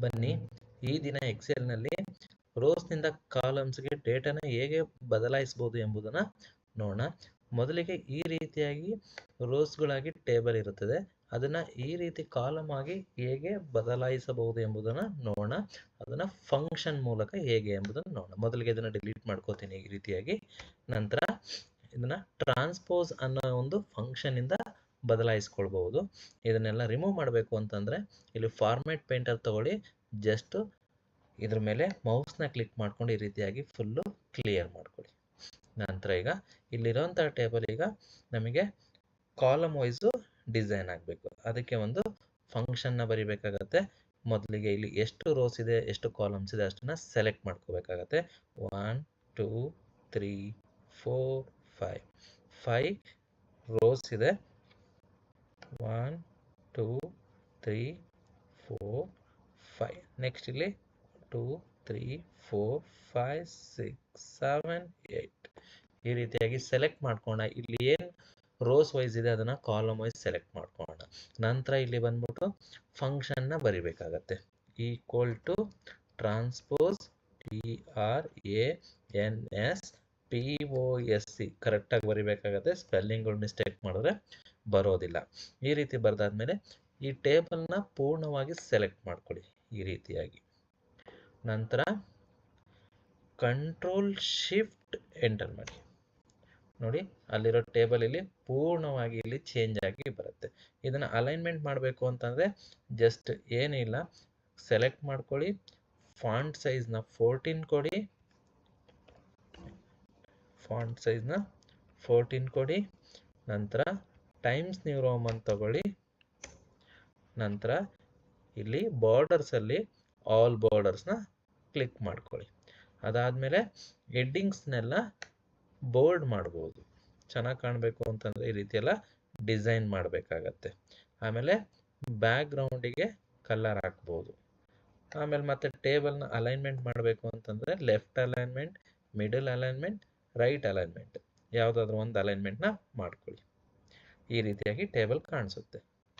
ಬನ್ನಿ. ಈ ದಿನ ಎಕ್ಸೆಲ್ನಲ್ಲಿ ರೋಸ್ನಿಂದ ಕಾಲಮ್ಸ್ಗೆ ಡೇಟಾನ ಹೇಗೆ ಬದಲಾಯಿಸ್ಬೋದು ಎಂಬುದನ್ನು ನೋಡೋಣ. ಮೊದಲಿಗೆ ಈ ರೀತಿಯಾಗಿ ರೋಸ್ಗಳಾಗಿ ಟೇಬಲ್ ಇರುತ್ತದೆ. ಅದನ್ನು ಈ ರೀತಿ ಕಾಲಮ್ ಆಗಿ ಹೇಗೆ ಬದಲಾಯಿಸಬಹುದು ಎಂಬುದನ್ನು ನೋಡೋಣ. ಅದನ್ನು ಫಂಕ್ಷನ್ ಮೂಲಕ ಹೇಗೆ ಎಂಬುದನ್ನು ನೋಡೋಣ. ಮೊದಲಿಗೆ ಇದನ್ನು ಡಿಲೀಟ್ ಮಾಡ್ಕೋತೀನಿ ಈ ರೀತಿಯಾಗಿ. ನಂತರ ಇದನ್ನು ಟ್ರಾನ್ಸ್ಪೋಸ್ ಅನ್ನೋ ಒಂದು ಫಂಕ್ಷನಿಂದ ಬದಲಾಯಿಸ್ಕೊಳ್ಬಹುದು. ಇದನ್ನೆಲ್ಲ ರಿಮೂವ್ ಮಾಡಬೇಕು ಅಂತಂದರೆ ಇಲ್ಲಿ ಫಾರ್ಮ್ಯಾಟ್ ಪೇಂಟರ್ ತಗೊಳ್ಳಿ ಜಸ್ಟ್ ಇದ್ರ ಮೇಲೆ ಮೌಸ್ನ ಕ್ಲಿಕ್ ಮಾಡ್ಕೊಂಡು ಈ ರೀತಿಯಾಗಿ ಫುಲ್ಲು ಕ್ಲಿಯರ್ ಮಾಡ್ಕೊಳ್ಳಿ ನಂತರ ಈಗ ಇಲ್ಲಿರೋಂಥ ಟೇಬಲ್ ಈಗ ನಮಗೆ ಕಾಲಮ್ ವೈಸು ಡಿಸೈನ್ ಆಗಬೇಕು. ಅದಕ್ಕೆ ಒಂದು ಫಂಕ್ಷನ್ನ ಬರಿಬೇಕಾಗತ್ತೆ. ಮೊದಲಿಗೆ ಇಲ್ಲಿ ಎಷ್ಟು ರೋಸ್ ಇದೆ, ಎಷ್ಟು ಕಾಲಮ್ಸ್ ಇದೆ ಅಷ್ಟನ್ನು ಸೆಲೆಕ್ಟ್ ಮಾಡ್ಕೋಬೇಕಾಗತ್ತೆ. One two three four five five rows ಇದೆ. One two three four five next ಇಲ್ಲಿ. Two three four five six seven eight ಈ ರೀತಿಯಾಗಿ ಸೆಲೆಕ್ಟ್ ಮಾಡ್ಕೋಣ ಇಲ್ಲಿ ಏನು ರೋಸ್ ವೈಸ್ ಇದೆ ಅದನ್ನು ಕಾಲಮ್ ವೈಸ್ ಸೆಲೆಕ್ಟ್ ಮಾಡ್ಕೊಳ್ಳೋಣ ನಂತರ ಇಲ್ಲಿ ಬಂದ್ಬಿಟ್ಟು ಫಂಕ್ಷನ್ನ ಬರಿಬೇಕಾಗತ್ತೆ. Equal to transpose T R A N S P O S C ಕರೆಕ್ಟಾಗಿ ಬರಿಬೇಕಾಗತ್ತೆ. ಸ್ಪೆಲ್ಲಿಂಗ್ಗಳು ಮಿಸ್ಟೇಕ್ ಮಾಡಿದ್ರೆ ಬರೋದಿಲ್ಲ. ಈ ರೀತಿ ಬರೆದಾದ್ಮೇಲೆ ಈ ಟೇಬಲ್ನ ಪೂರ್ಣವಾಗಿ ಸೆಲೆಕ್ಟ್ ಮಾಡ್ಕೊಳ್ಳಿ ಈ ರೀತಿಯಾಗಿ. ನಂತರ ಕಂಟ್ರೋಲ್ ಶಿಫ್ಟ್ ಎಂಟರ್ ಮಾಡಿ. ನೋಡಿ ಅಲ್ಲಿರೋ ಟೇಬಲ್ ಇಲ್ಲಿ ಪೂರ್ಣವಾಗಿ ಇಲ್ಲಿ ಚೇಂಜ್ ಆಗಿ ಬರುತ್ತೆ. ಇದನ್ನು ಅಲೈನ್ಮೆಂಟ್ ಮಾಡಬೇಕು ಅಂತಂದರೆ ಜಸ್ಟ್ ಏನಿಲ್ಲ ಸೆಲೆಕ್ಟ್ ಮಾಡ್ಕೊಳ್ಳಿ ಫಾಂಟ್ ಸೈಜ್ನ ಫೋರ್ಟೀನ್ ಕೊಡಿ ಫಾಂಟ್ ಸೈಜ್ನ ಫೋರ್ಟೀನ್ ಕೊಡಿ, ನಂತರ ಟೈಮ್ಸ್ ನ್ಯೂ ರೋಮನ್ ತಗೊಳ್ಳಿ. ನಂತರ ಇಲ್ಲಿ ಬಾರ್ಡರ್ಸಲ್ಲಿ ಆಲ್ ಬಾರ್ಡರ್ಸ್ನ ಕ್ಲಿಕ್ ಮಾಡ್ಕೊಳ್ಳಿ. ಅದಾದಮೇಲೆ ಎಡ್ಡಿಂಗ್ಸ್ನೆಲ್ಲ ಬೋಲ್ಡ್ ಮಾಡ್ಬೋದು. ಚೆನ್ನಾಗಿ ಕಾಣಬೇಕು ಅಂತಂದರೆ ಈ ರೀತಿ ಡಿಸೈನ್ ಮಾಡಬೇಕಾಗತ್ತೆ. ಆಮೇಲೆ ಬ್ಯಾಕ್ಗ್ರೌಂಡಿಗೆ ಕಲರ್ ಹಾಕ್ಬೋದು. ಆಮೇಲೆ ಮತ್ತೆ ಟೇಬಲ್ನ ಅಲೈನ್ಮೆಂಟ್ ಮಾಡಬೇಕು ಅಂತಂದರೆ left alignment middle alignment right alignment ಯಾವುದಾದ್ರೂ ಒಂದು ಅಲೈನ್ಮೆಂಟ್ನ ಮಾಡ್ಕೊಳ್ಳಿ. ಈ ರೀತಿಯಾಗಿ ಟೇಬಲ್ ಕಾಣಿಸುತ್ತೆ.